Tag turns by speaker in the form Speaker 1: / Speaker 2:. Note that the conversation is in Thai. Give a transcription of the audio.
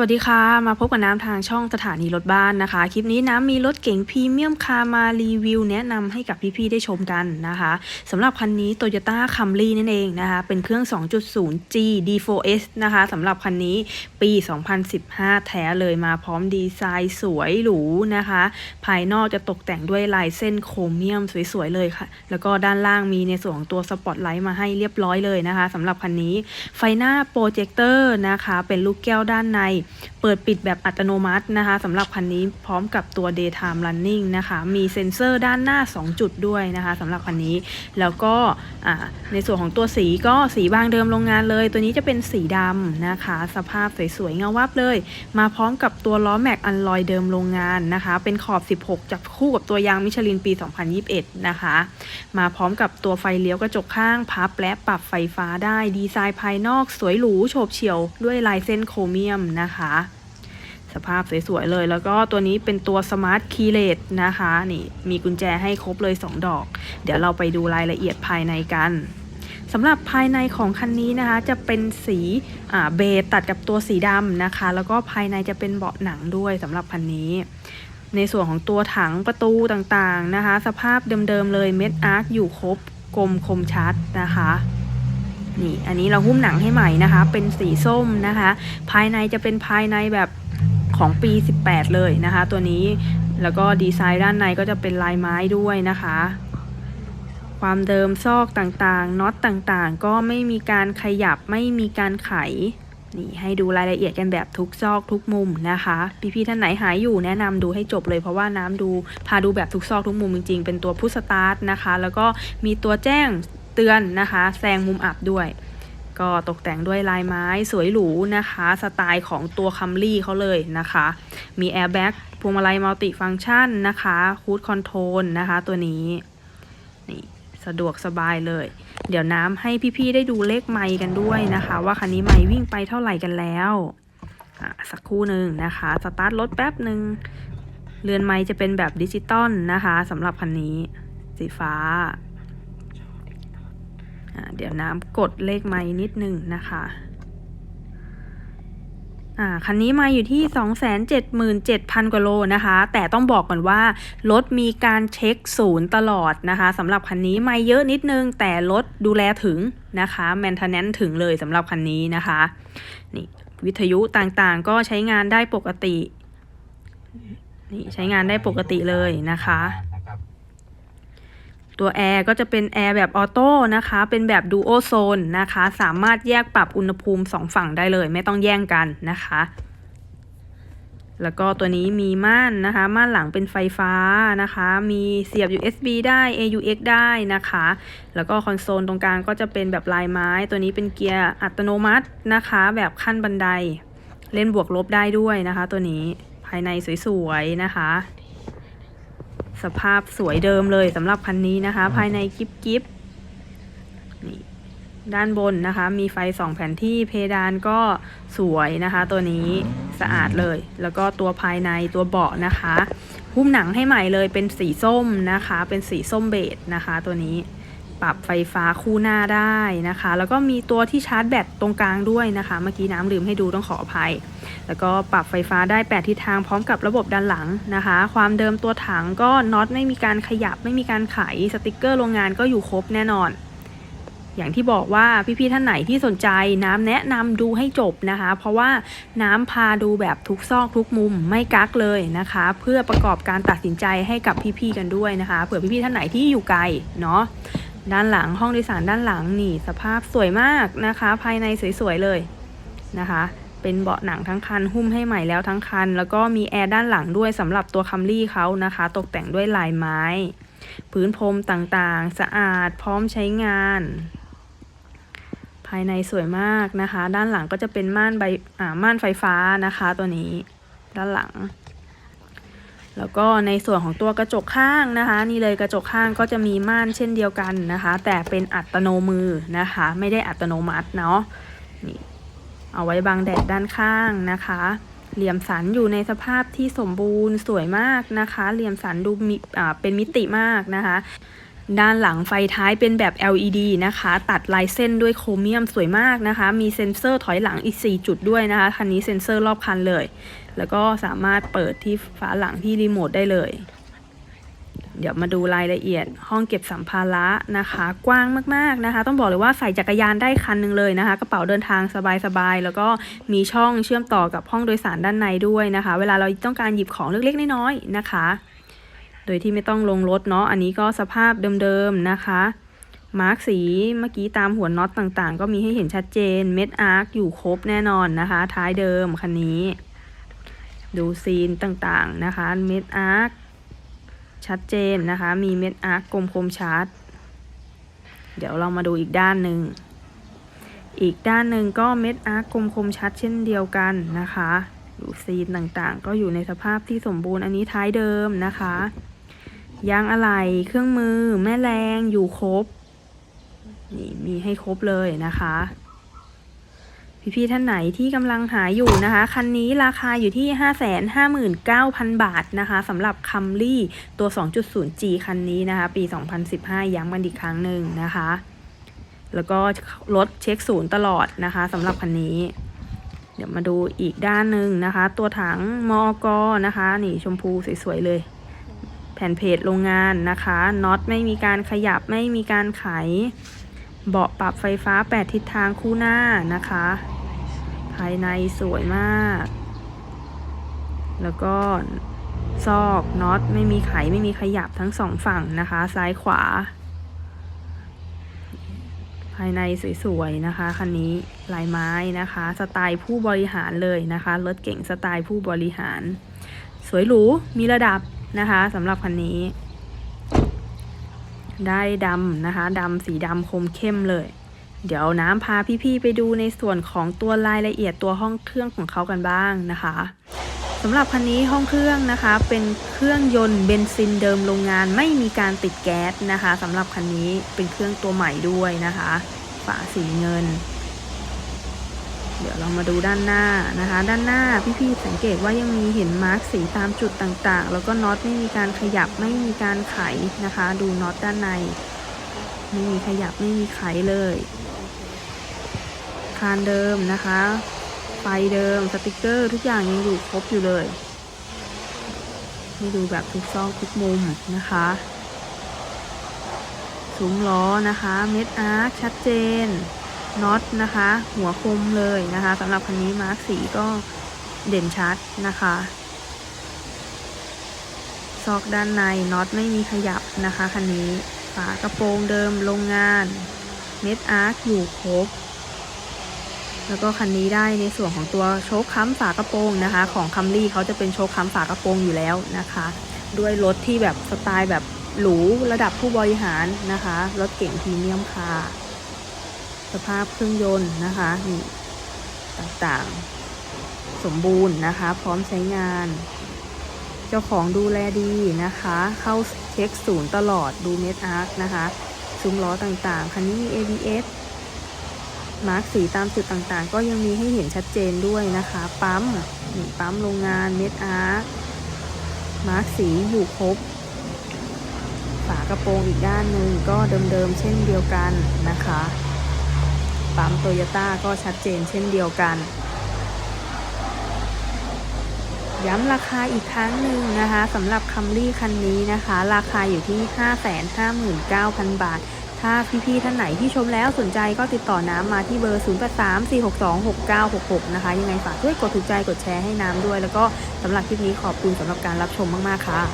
Speaker 1: วัสดีค่ะ มาพบกับน้ำทางช่องสถานีรถบ้านนะคะ คลิปนี้น้ำมีรถเก๋งพรีเมียมคาร์มารีวิว แนะนำให้กับพี่ๆได้ชมกันนะคะสำหรับคันนี้ Toyota Camry นั่นเองนะคะ เป็นเครื่อง 2.0G D4S นะคะสำหรับคันนี้ปี 2015 แท้เลยมาพร้อมดีไซน์สวยหรูนะคะ ภายนอกจะตกแต่งด้วยลายเส้นโครเมียมสวยๆเลยค่ะ แล้วก็ด้านล่างมีในส่วนของตัวสปอตไลท์มาให้เรียบร้อยเลยนะคะสำหรับคันนี้ไฟหน้าโปรเจคเตอร์นะคะ เป็นลูกแก้วด้านในเปิดปิดแบบอัตโนมัตินะคะสำหรับคันนี้พร้อมกับตัว daytime running นะคะ มีเซ็นเซอร์ด้านหน้า 2 จุดด้วยนะคะสำหรับคันนี้ แล้วก็ในส่วนของตัวสีก็สีบางเดิมโรงงานเลย ตัวนี้จะเป็นสีดำนะคะ สภาพสวยๆเงาวับเลย มาพร้อมกับตัวล้อแม็กอันลอยเดิมโรงงานนะคะ เป็นขอบ 16 จับคู่กับตัวยางมิชลินปี 2021 นะคะ มาพร้อมกับตัวไฟเลี้ยวกระจกข้างพับและปรับไฟฟ้าได้ ดีไซน์ภายนอกสวยหรูโฉบเฉี่ยวด้วยลายเส้นโครเมียมนะคะสภาพสวยๆเลย แล้วก็ตัวนี้เป็นตัวสมาร์ทคีเลสนะคะนี่มีกุญแจให้ครบเลย 2 ดอก เดี๋ยวเราไปดูรายละเอียดภายในกันสำหรับภายในของคันนี้นะคะ จะเป็นสีเบจตัดกับตัวสีดำนะคะ แล้วก็ภายในจะเป็นเบาะหนังด้วยสำหรับคันนี้ ในส่วนของตัวถังประตูต่างๆนะคะ สภาพเดิมๆเลยเม็ดอาร์คอยู่ครบกลมคมชัดนะคะ นี่อันนี้เราหุ้มหนังให้ใหม่นะคะ เป็นสีส้มนะคะ ภายในจะเป็นภายในแบบของปี 18 เลยนะคะ ตัวนี้แล้วก็ดีไซน์ด้านในก็จะเป็นลายไม้ด้วยนะคะ ความเดิมซอกต่างๆน็อตต่างๆ ก็ไม่มีการขยับไม่มีการไขนี่ให้ดูรายละเอียดกันแบบทุกซอกทุกมุมนะคะ พี่ๆท่านไหนหายอยู่แนะนำดูให้จบเลยเพราะว่าน้ำดูพาดูแบบทุกซอกทุกมุมจริงๆ เป็นตัวพุชสตาร์ทนะคะ แล้วก็มีตัวแจ้ง ตือนนะคะแซงมุมอับด้วย ก็ตกแต่งด้วยลายไม้สวยหรูนะคะ สไตล์ของตัวคัมรี่เขาเลยนะคะ มีแอร์แบ็กพวงมาลัยมัลติฟังก์ชันนะคะคูดคอนโทรลนะคะตัวนี้นี่สะดวกสบายเลย เดี๋ยวน้ำให้พี่ๆได้ดูเลขไมค์กันด้วยนะคะ ว่าคันนี้ไมค์วิ่งไปเท่าไหร่กันแล้วอะสักครู่หนึ่งนะคะสตาร์ทรถแป๊บหนึ่งเรือนไมค์จะเป็นแบบดิจิตอลนะคะสำหรับคันนี้สีฟ้า เดี๋ยวน้ำกดเลขไม้นิดนึงนะคะอ่าคันนี้มาอยู่ที่ 277,000 กว่าโลนะคะ แต่ต้องบอกก่อนว่ารถมีการเช็คศูนย์ตลอดนะคะสำหรับคันนี้ไม่เยอะนิดนึง แต่รถดูแลถึงนะคะแมนเทนแนนถึงเลยสำหรับคันนี้นะคะนี่วิทยุต่างๆก็ใช้งานได้ปกตินี่ใช้งานได้ปกติเลยนะคะ ตัวแอร์ก็จะเป็นแอร์แบบออโต้นะคะ เป็นแบบดูโอโซนนะคะ สามารถแยกปรับอุณหภูมิสองฝั่งได้เลย ไม่ต้องแย่งกันนะคะ แล้วก็ตัวนี้มีม่านนะคะ ม่านหลังเป็นไฟฟ้านะคะ มีเสียบ USB ได้ AUX ได้นะคะ แล้วก็คอนโซลตรงกลางก็จะเป็นแบบลายไม้ ตัวนี้เป็นเกียร์อัตโนมัตินะคะ แบบขั้นบันได เล่นบวกลบได้ด้วยนะคะ ตัวนี้ภายในสวยๆนะคะ สภาพสวยเดิมเลยสำหรับคันนี้นะคะ ภายในกิฟกิฟนี่ด้านบนนะคะ มีไฟสองแผ่นที่เพดานก็สวยนะคะ ตัวนี้สะอาดเลย แล้วก็ตัวภายในตัวเบาะนะคะหุ้มหนังให้ใหม่เลยเป็นสีส้มนะคะ เป็นสีส้มเบจนะคะ ตัวนี้ ปรับไฟฟ้าคู่หน้าได้นะคะ แล้วก็มีตัวที่ชาร์จแบตตรงกลางด้วยนะคะ เมื่อกี้น้ำลืมให้ดูต้องขออภัย แล้วก็ปรับไฟฟ้าได้ 8 ทิศทางพร้อมกับระบบด้านหลังนะคะ ความเดิมตัวถังก็น็อตไม่มีการขยับไม่มีการไขสติกเกอร์โรงงานก็อยู่ครบแน่นอนอย่างที่บอกว่าพี่ๆท่านไหนที่สนใจน้ำแนะนำดูให้จบนะคะ เพราะว่าน้ำพาดูแบบทุกซอกทุกมุมไม่กักเลยนะคะ เพื่อประกอบการตัดสินใจให้กับพี่ๆกันด้วยนะคะ เผื่อพี่ๆท่านไหนที่อยู่ไกลเนาะ ด้านหลังห้องโดยสารด้านหลังนี่สภาพสวยมากนะคะ ภายในสวยๆเลยนะคะ เป็นเบาะหนังทั้งคันหุ้มให้ใหม่แล้วทั้งคัน แล้วก็มีแอร์ด้านหลังด้วยสำหรับตัวคัมรี่เขานะคะ ตกแต่งด้วยลายไม้ พื้นพรมต่างๆ สะอาดพร้อมใช้งาน ภายในสวยมากนะคะ ด้านหลังก็จะเป็นม่านใบม่านไฟฟ้านะคะ ตัวนี้ ด้านหลัง แล้วก็ในส่วนของตัวกระจกข้างนะคะ นี่เลยกระจกข้างก็จะมีม่านเช่นเดียวกันนะคะ แต่เป็นอัตโนมือนะคะ ไม่ได้อัตโนมัติเนาะนี่เอาไว้บังแดดด้านข้างนะคะ เหลี่ยมสันอยู่ในสภาพที่สมบูรณ์สวยมากนะคะ เหลี่ยมสันดูมีอ่าเป็นมิติมากนะคะ ด้านหลังไฟท้ายเป็นแบบ LED นะคะ ตัดลายเส้นด้วยโครเมียมสวยมากนะคะ มีเซ็นเซอร์ถอยหลังอีก 4 จุดด้วยนะคะ คันนี้เซ็นเซอร์รอบคันเลย แล้วก็สามารถเปิดที่ฝาหลังที่รีโมทได้เลย เดี๋ยวมาดูรายละเอียดห้องเก็บสัมภาระนะคะ กว้างมากๆนะคะ ต้องบอกเลยว่าใส่จักรยานได้คันหนึ่งเลยนะคะ กระเป๋าเดินทางสบายๆ แล้วก็มีช่องเชื่อมต่อกับห้องโดยสารด้านในด้วยนะคะ เวลาเราต้องการหยิบของเล็กๆน้อยๆนะคะ โดยที่ไม่ต้องลงรถเนาะ อันนี้ก็สภาพเดิมๆนะคะมาร์กสีเมื่อกี้ตามหัวน็อตต่างๆ ก็มีให้เห็นชัดเจน เม็ดอาร์คอยู่ครบแน่นอนนะคะ ท้ายเดิมคันนี้ ดูซีนต่างๆนะคะเม็ดอาร์คชัดเจนนะคะ มีเม็ดอาร์คกลมคมชัด เดี๋ยวเรามาดูอีกด้านหนึ่ง อีกด้านหนึ่งก็เม็ดอาร์คกลมคมชัดเช่นเดียวกันนะคะ ดูซีนต่างๆ ก็อยู่ในสภาพที่สมบูรณ์อันนี้ท้ายเดิมนะคะ ยางอะไหล่เครื่องมือ แม่แรงอยู่ครบ นี่มีให้ครบเลยนะคะ พี่ๆท่านไหนที่กำลังหาอยู่นะคะ คันนี้ราคาอยู่ที่ 559,000 บาทนะคะสำหรับคัมรี่ตัว 2.0G คันนี้นะคะ ปี 2015 ย้ำกันอีกครั้งหนึ่งนะคะ แล้วก็รถเช็คศูนย์ตลอดนะคะสำหรับคันนี้ เดี๋ยวมาดูอีกด้านหนึ่งนะคะ ตัวถังมอกนะคะ นี่ชมพูสวยๆเลย แผ่นเพจโรงงานนะคะน็อตไม่มีการขยับไม่มีการไข เบาะปรับไฟฟ้า 8 ทิศทางคู่หน้านะคะ ภายในสวยมาก แล้วก็ซอกน็อตไม่มีไขไม่มีขยับทั้งสองฝั่งนะคะ ซ้ายขวา ภายในสวยๆนะคะคันนี้ลายไม้นะคะ สไตล์ผู้บริหารเลยนะคะรถเก่งสไตล์ผู้บริหาร สวยหรูมีระดับนะคะสำหรับคันนี้ ได้ดำนะคะดำสีดำคมเข้มเลย เดี๋ยวน้ำพาพี่ๆไปดูในส่วนของตัวรายละเอียดตัวห้องเครื่องของเขากันบ้างนะคะสำหรับคันนี้ห้องเครื่องนะคะ เป็นเครื่องยนต์เบนซินเดิมโรงงานไม่มีการติดแก๊สนะคะสำหรับคันนี้เป็นเครื่องตัวใหม่ด้วยนะคะ ฝาสีเงิน เดี๋ยวเรามาดูด้านหน้านะคะ ด้านหน้าพี่ๆสังเกตว่ายังมีเห็นมาร์กสีตามจุดต่างๆ แล้วก็น็อตไม่มีการขยับไม่มีการไขนะคะ ดูน็อตด้านใน ไม่มีขยับไม่มีไขเลย คานเดิมนะคะ ไฟเดิมสติกเกอร์ ทุกอย่างยังอยู่ครบอยู่เลยให้ดูแบบทุกซอกทุกมุมนะคะซุ้มล้อนะคะ เม็ดอาร์คชัดเจน น็อตนะคะ หัวคมเลยนะคะสำหรับคันนี้มาร์กสีก็เด่นชัดนะคะซอกด้านในน็อตไม่มีขยับนะคะคันนี้ฝากระโปรงเดิมโรงงานเม็ดอาร์คอยู่ครบ แล้วก็คันนี้ได้ในส่วนของตัวโชคค้ำฝากระโปรงนะคะ ของคัมรี่เขาจะเป็นโชคค้ำฝากระโปรงอยู่แล้วนะคะ ด้วยรถที่แบบสไตล์แบบหรูระดับผู้บริหารนะคะ รถเก่งพรีเมียมคาร์ สภาพเครื่องยนต์นะคะนี่ต่างๆ สมบูรณ์นะคะ พร้อมใช้งาน เจ้าของดูแลดีนะคะ เข้าเช็คศูนย์ตลอดดูเม็ดอาร์คนะคะซุ้มล้อต่างๆ คันนี้มี ABS มาร์กสีตามจุดต่างๆ ก็ยังมีให้เห็นชัดเจนด้วยนะคะ ปั๊มนี่ปั๊มโรงงานเม็ดอาร์คมาร์กสีอยู่ครบ ฝากระโปรงอีกด้านหนึ่งก็เดิมๆเช่นเดียวกันนะคะ ปั๊มโตโยต้าก็ชัดเจนเช่นเดียวกัน ย้ำราคาอีกครั้งหนึ่งนะคะสำหรับคัมรี่คันนี้นะคะ ราคาอยู่ที่ 559,000 บาท ถ้าพี่ๆท่านไหนที่ชมแล้วสนใจก็ติดต่อน้ำมาที่เบอร์ 0834626966 นะคะ ยังไงฝากด้วยกดถูกใจกดแชร์ให้น้ำด้วย แล้วก็สำหรับคลิปนี้ขอบคุณสำหรับการรับชมมากๆค่ะ